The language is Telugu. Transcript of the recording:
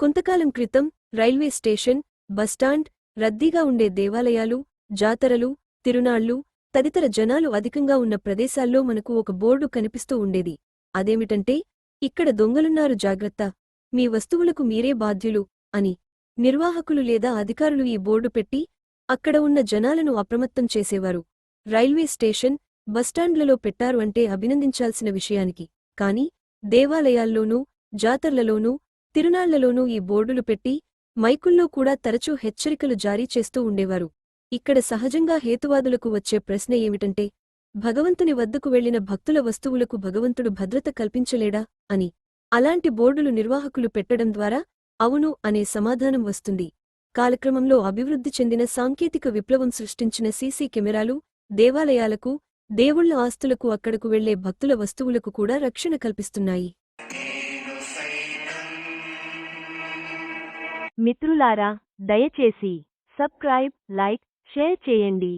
కొంతకాలం క్రితం రైల్వే స్టేషన్ బస్టాండ్ రద్దీగా ఉండే దేవాలయాలు జాతరలు తిరునాళ్ళు తదితర జనాలు అధికంగా ఉన్న ప్రదేశాల్లో మనకు ఒక బోర్డు కనిపిస్తూ ఉండేది. అదేమిటంటే ఇక్కడ దొంగలున్నారు జాగ్రత్త. మీ వస్తువులకు మీరే బాధ్యులు అని నిర్వాహకులు లేదా అధికారులు ఈ బోర్డు పెట్టి అక్కడ ఉన్న జనాలను అప్రమత్తం చేసేవారు. రైల్వే స్టేషన్ బస్టాండ్లలో పెట్టారు అంటే అభినందించాల్సిన విషయానికి. కాని దేవాలయాల్లోనూ జాతర్లలోనూ తిరునాళ్ళలోనూ ఈ బోర్డులు పెట్టి మైకుల్లో కూడా తరచూ హెచ్చరికలు జారీ చేస్తూ ఉండేవారు. ఇక్కడ సహజంగా హేతువాదులకు వచ్చే ప్రశ్న ఏమిటంటే భగవంతుని వద్దకు వెళ్ళిన భక్తుల వస్తువులకు భగవంతుడు భద్రత కల్పించలేడా అని. అలాంటి బోర్డులు నిర్వాహకులు పెట్టడం ద్వారా అవును అనే సమాధానం వస్తుంది. కాలక్రమంలో అభివృద్ధి చెందిన సాంకేతిక విప్లవం సృష్టించిన సీసీ కెమెరాలు దేవాలయాలకు దేవుళ్ళ ఆస్తులకు అక్కడకు వెళ్ళే భక్తుల వస్తువులకు కూడా రక్షణ కల్పిస్తున్నాయి. మిత్రులారా దయచేసి సబ్స్క్రైబ్ లైక్ షేర్ చేయండి.